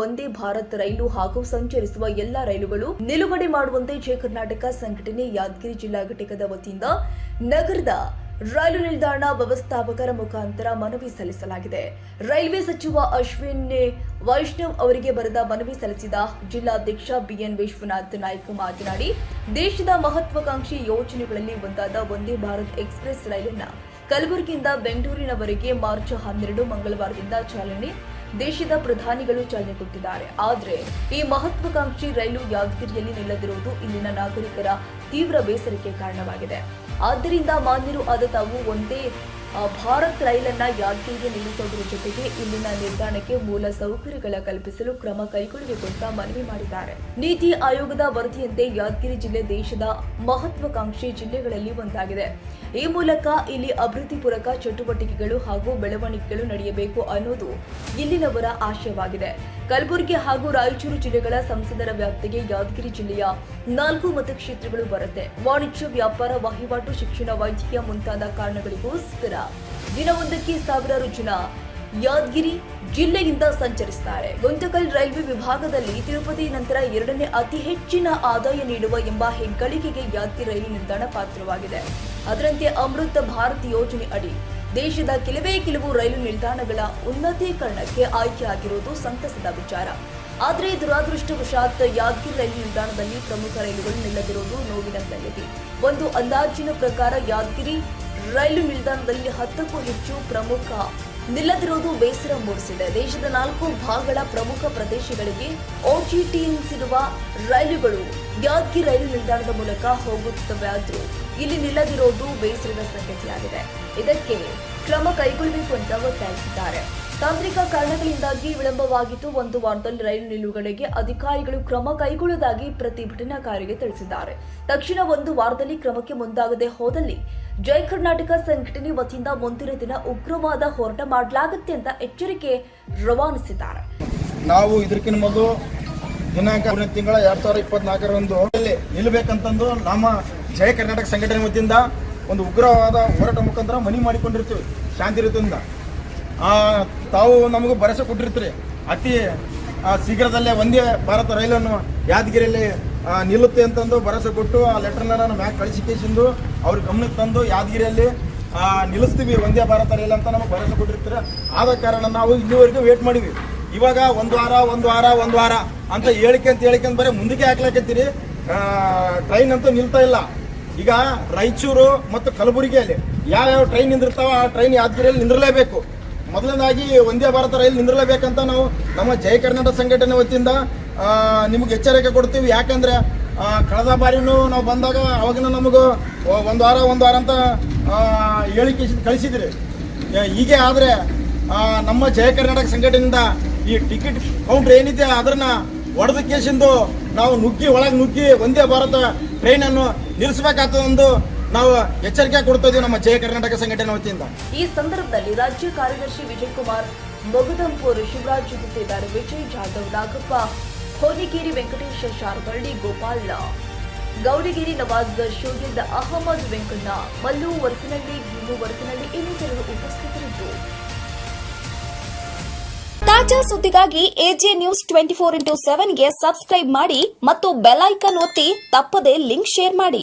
ಒಂದೇ ಭಾರತ್ ರೈಲು ಹಾಗೂ ಸಂಚರಿಸುವ ಎಲ್ಲಾ ರೈಲುಗಳು ನಿಲುಗಡೆ ಮಾಡುವಂತೆ ಜಯ ಕರ್ನಾಟಕ ಸಂಘಟನೆ ಯಾದಗಿರಿ ಜಿಲ್ಲಾ ಘಟಕದ ವತಿಯಿಂದ ನಗರದ ರೈಲು ನಿಲ್ದಾಣ ವ್ಯವಸ್ಥಾಪಕರ ಮುಖಾಂತರ ಮನವಿ ಸಲ್ಲಿಸಲಾಗಿದೆ. ರೈಲ್ವೆ ಸಚಿವ ಅಶ್ವಿನ್ ವೈಷ್ಣವ್ ಅವರಿಗೆ ಬರೆದ ಮನವಿ ಸಲ್ಲಿಸಿದ ಜಿಲ್ಲಾಧ್ಯಕ್ಷ ಬಿಎನ್ ವಿಶ್ವನಾಥ್ ನಾಯ್ಕ ಮಾತನಾಡಿ, ದೇಶದ ಮಹತ್ವಾಕಾಂಕ್ಷಿ ಯೋಜನೆಗಳಲ್ಲಿ ಒಂದಾದ ವಂದೇ ಭಾರತ್ ಎಕ್ಸ್ಪ್ರೆಸ್ ರೈಲನ್ನ ಕಲಬುರಗಿಯಿಂದ ಬೆಂಗಳೂರಿನವರೆಗೆ ಮಾರ್ಚ್ ಹನ್ನೆರಡು ಮಂಗಳವಾರದಿಂದ ಚಾಲನೆ ದೇಶದ ಪ್ರಧಾನಿಗಳು ಚಾಲನೆ ಕೊಟ್ಟಿದ್ದಾರೆ. ಆದರೆ ಈ ಮಹತ್ವಾಕಾಂಕ್ಷಿ ರೈಲು ಯಾದಗಿರಿಯಲ್ಲಿ ನಿಲ್ಲದಿರುವುದು ಇಲ್ಲಿನ ನಾಗರಿಕರ ತೀವ್ರ ಬೇಸರಕ್ಕೆ ಕಾರಣವಾಗಿದೆ. ಆದ್ದರಿಂದ ಮಾನ್ಯರು ಆದ ತಾವು ಒಂದೇ ಭಾರತ್ ರೈಲನ್ನ ಯಾದಗಿರಿಗೆ ನಿಲ್ಲಿಸೋದ್ರ ಜೊತೆಗೆ ಇಲ್ಲಿನ ನಿಲ್ದಾಣಕ್ಕೆ ಮೂಲ ಸೌಕರ್ಯಗಳ ಕಲ್ಪಿಸಲು ಕ್ರಮ ಕೈಗೊಳ್ಳಬೇಕು ಅಂತ ಮನವಿ ಮಾಡಿದ್ದಾರೆ. ನೀತಿ ಆಯೋಗದ ವರದಿಯಂತೆ ಯಾದಗಿರಿ ಜಿಲ್ಲೆ ದೇಶದ ಮಹತ್ವಾಕಾಂಕ್ಷಿ ಜಿಲ್ಲೆಗಳಲ್ಲಿ ಒಂದಾಗಿದೆ. ಈ ಮೂಲಕ ಇಲ್ಲಿ ಅಭಿವೃದ್ಧಿ ಪೂರಕ ಚಟುವಟಿಕೆಗಳು ಹಾಗೂ ಬೆಳವಣಿಗೆಗಳು ನಡೆಯಬೇಕು ಅನ್ನೋದು ಇಲ್ಲಿನವರ ಆಶಯವಾಗಿದೆ. ಕಲಬುರಗಿ ಹಾಗೂ ರಾಯಚೂರು ಜಿಲ್ಲೆಗಳ ಸಂಸದರ ವ್ಯಾಪ್ತಿಗೆ ಯಾದಗಿರಿ ಜಿಲ್ಲೆಯ ನಾಲ್ಕು ಮತಕ್ಷೇತ್ರಗಳು ಬರುತ್ತೆ. ವಾಣಿಜ್ಯ, ವ್ಯಾಪಾರ, ವಹಿವಾಟು, ಶಿಕ್ಷಣ, ವೈದ್ಯಕೀಯ ಮುಂತಾದ ಕಾರಣಗಳಿಗೋಸ್ಕರ ದಿನವೊಂದಕ್ಕೆ ಸಾವಿರಾರು ಜನ ಯಾದಗಿರಿ ಜಿಲ್ಲೆಯಿಂದ ಸಂಚರಿಸುತ್ತಾರೆ. ಗುಂತಕಲ್ ರೈಲ್ವೆ ವಿಭಾಗದಲ್ಲಿ ತಿರುಪತಿ ನಂತರ ಎರಡನೇ ಅತಿ ಹೆಚ್ಚಿನ ಆದಾಯ ನೀಡುವ ಎಂಬ ಹೆಗ್ಗಳಿಕೆಗೆ ಯಾದಗಿರಿ ರೈಲು ನಿಲ್ದಾಣ ಪಾತ್ರವಾಗಿದೆ. ಅದರಂತೆ ಅಮೃತ ಭಾರತ್ ಯೋಜನೆ ಅಡಿ ದೇಶದ ಕೆಲವೇ ಕೆಲವು ರೈಲು ನಿಲ್ದಾಣಗಳ ಉನ್ನತೀಕರಣಕ್ಕೆ ಆಯ್ಕೆಯಾಗಿರುವುದು ಸಂತಸದ ವಿಚಾರ. ಆದರೆ ದುರಾದೃಷ್ಟವಶಾತ್ ಯಾದಗಿರಿ ರೈಲು ನಿಲ್ದಾಣದಲ್ಲಿ ಪ್ರಮುಖ ರೈಲುಗಳು ನಿಲ್ಲದಿರುವುದು ನೋವಿನ ಸಂಗತಿ. ಒಂದು ಅಂದಾಜಿನ ಪ್ರಕಾರ ಯಾದಗಿರಿ ರೈಲು ನಿಲ್ದಾಣದಲ್ಲಿ ಹತ್ತಕ್ಕೂ ಹೆಚ್ಚು ಪ್ರಮುಖ ನಿಲ್ಲದಿರುವುದು ಬೇಸರ ಮೂಡಿಸಿದೆ. ದೇಶದ ನಾಲ್ಕು ಭಾಗಗಳ ಪ್ರಮುಖ ಪ್ರದೇಶಗಳಿಗೆ ಓಜಿಟಿ ಎನಿಸಿರುವ ರೈಲುಗಳು ಯಾದಗಿ ರೈಲು ನಿಲ್ದಾಣದ ಮೂಲಕ ಹೋಗುತ್ತವೆಯಾದರೂ ಇಲ್ಲಿ ನಿಲ್ಲದಿರೋದು ಬೇಸರದ ಸಂಗತಿಯಾಗಿದೆ. ಇದಕ್ಕೆ ಕ್ರಮ ಕೈಗೊಳ್ಳಬೇಕು ಅಂತ ಒತ್ತಾಯಿಸಿದ್ದಾರೆ. ತಾಂತ್ರಿಕ ಕಾರಣಗಳಿಂದಾಗಿ ವಿಳಂಬವಾಗಿದ್ದು ಒಂದು ವಾರದಲ್ಲಿ ರೈಲು ನಿಲುಗಡೆಗೆ ಅಧಿಕಾರಿಗಳು ಕ್ರಮ ಕೈಗೊಳ್ಳುವುದಾಗಿ ಪ್ರತಿಭಟನಾಕಾರರಿಗೆ ತಿಳಿಸಿದ್ದಾರೆ. ತಕ್ಷಣ ಒಂದು ವಾರದಲ್ಲಿ ಕ್ರಮಕ್ಕೆ ಮುಂದಾಗದೆ ಹೋದಲ್ಲಿ ಜೈ ಕರ್ನಾಟಕ ಸಂಘಟನೆ ವತಿಯಿಂದ ಮುಂದಿನ ದಿನ ಉಗ್ರವಾದ ಹೋರಾಟ ಮಾಡಲಾಗುತ್ತೆ ಅಂತ ಎಚ್ಚರಿಕೆ ರವಾನಿಸಿದ್ದಾರೆ. ನಾವು ಇದಕ್ಕಿಂತ ಮೊದಲು ದಿನಾಂಕ ತಿಂಗಳ ಎರಡ್ ಸಾವಿರದ ಇಪ್ಪತ್ನಾಲ್ಕರಂದು ನಿಲ್ಲಬೇಕಂತಂದು ನಮ್ಮ ಜಯ ಕರ್ನಾಟಕ ಸಂಘಟನೆ ವತಿಯಿಂದ ಒಂದು ಉಗ್ರವಾದ ಹೋರಾಟ ಮುಖಾಂತರ ಮನಿ ಮಾಡಿಕೊಂಡಿರ್ತೀವಿ. ಶಾಂತಿ ರೀತಿಯಿಂದ ಆ, ತಾವು ನಮಗೂ ಭರವಸೆ ಕೊಟ್ಟಿರ್ತೀರಿ. ಅತಿ ಶೀಘ್ರದಲ್ಲೇ ಒಂದೇ ಭಾರತ ರೈಲನ್ನು ಯಾದಗಿರಿಯಲ್ಲಿ ನಿಲ್ಲುತ್ತೆ ಅಂತಂದು ಭರವಸೆ ಕೊಟ್ಟು ಆ ಲೆಟರ್ನ ನಾನು ಮ್ಯಾಕ್ ಕಳಿಸಿಕೇಸಿಂದು ಅವ್ರ ಗಮನಕ್ಕೆ ತಂದು ಯಾದಗಿರಿಯಲ್ಲಿ ನಿಲ್ಲಿಸ್ತೀವಿ ಒಂದೇ ಭಾರತ ರೈಲ್ ಅಂತ ನಮಗೆ ಭರವಸೆ ಕೊಟ್ಟಿರ್ತೀರ. ಆದ ಕಾರಣ ನಾವು ಇಲ್ಲಿವರೆಗೂ ವೇಟ್ ಮಾಡಿವಿ ಇವಾಗ ಒಂದು ವಾರ ಒಂದು ವಾರ ಒಂದು ವಾರ ಅಂತ ಹೇಳಿಕೆ ಅಂತ ಹೇಳಿಕೆ ಅಂತ ಬರೀ ಮುಂದಕ್ಕೆ ಹಾಕ್ಲಾಕತ್ತೀರಿ ಟ್ರೈನ್ ಅಂತೂ ನಿಲ್ತಾ ಇಲ್ಲ. ಈಗ ರಾಯಚೂರು ಮತ್ತು ಕಲಬುರಗಿಯಲ್ಲಿ ಯಾವ್ಯಾವ ಟ್ರೈನ್ ನಿಂದಿರ್ತಾವ ಆ ಟ್ರೈನ್ ಯಾದಗಿರಿಯಲ್ಲಿ ನಿಂದಿರಲೇಬೇಕು. ಮೊದಲನೇದಾಗಿ ಒಂದೇ ಭಾರತ ರೈಲು ನಿಂದಿರಲೇಬೇಕಂತ ನಾವು ನಮ್ಮ ಜಯ ಕರ್ನಾಟಕ ಸಂಘಟನೆ ವತಿಯಿಂದ ನಿಮ್ಗೆ ಎಚ್ಚರಿಕೆ ಕೊಡ್ತೀವಿ. ಯಾಕಂದ್ರೆ ಕಳೆದ ಬಾರಿನೂ ನಾವು ಬಂದಾಗ ಅವಾಗಿನ ನಮಗೂ ಒಂದು ವಾರ ಒಂದು ವಾರ ಅಂತ ಹೇಳಿಕೆ ಕಳಿಸಿದ್ರಿ. ಹೀಗೆ ಆದರೆ ನಮ್ಮ ಜಯ ಕರ್ನಾಟಕ ಸಂಘಟನೆಯಿಂದ ಈ ಟಿಕೆಟ್ ಕೌಂಟರ್ ಏನಿದೆ ಅದನ್ನ ಒಡೆದ ಕೇಸಿಂದು ನಾವು ನುಗ್ಗಿ, ಒಳಗೆ ನುಗ್ಗಿ ಒಂದೇ ಭಾರತ ಟ್ರೈನನ್ನು ಅನ್ನು ನಿಲ್ಲಿಸಬೇಕಾಗ್ತದೊಂದು ನಾವು ಎಚ್ಚರಿಕೆ ಕೊಡ್ತಾ ಇದೀವಿ ನಮ್ಮ ಜಯ ಕರ್ನಾಟಕ ಸಂಘಟನೆ ವತಿಯಿಂದ. ಈ ಸಂದರ್ಭದಲ್ಲಿ ರಾಜ್ಯ ಕಾರ್ಯದರ್ಶಿ ವಿಜಯ್ ಕುಮಾರ್ ಮೊಗದಂಪುರ್ ಶಿವರಾಜ್ ಜೊತೆದಾರ ವಿಜಯ್ ಜಾಧವ್ ನಾಗಪ್ಪ ಹೋನಿಗೇರಿ ವೆಂಕಟೇಶ ಶಾರ್ವಳ್ಳಿ ಗೋಪಾಲ್ ಗೌಡಗಿರಿ ನವಾಜ್ ಶೋಗಿದ್ದ ಅಹಮದ್ ವೆಂಕಣ್ಣ ಮಲ್ಲು ವರ್ಕನಹಳ್ಳಿ ಭೀಮು ವರ್ಕನಹಳ್ಳಿ ಇನ್ನಿತರರು ಉಪಸ್ಥಿತರಿದ್ದರು ತಾಜಾ ಸುದ್ದಿಗಾಗಿ AJ news twenty four into ಸೆವೆನ್ಗೆ subscribe ಮಾಡಿ ಮತ್ತು ಬೆಲ್ ಐಕನ್ ಒತ್ತಿ ತಪ್ಪದೇ ಲಿಂಕ್ ಶೇರ್ ಮಾಡಿ.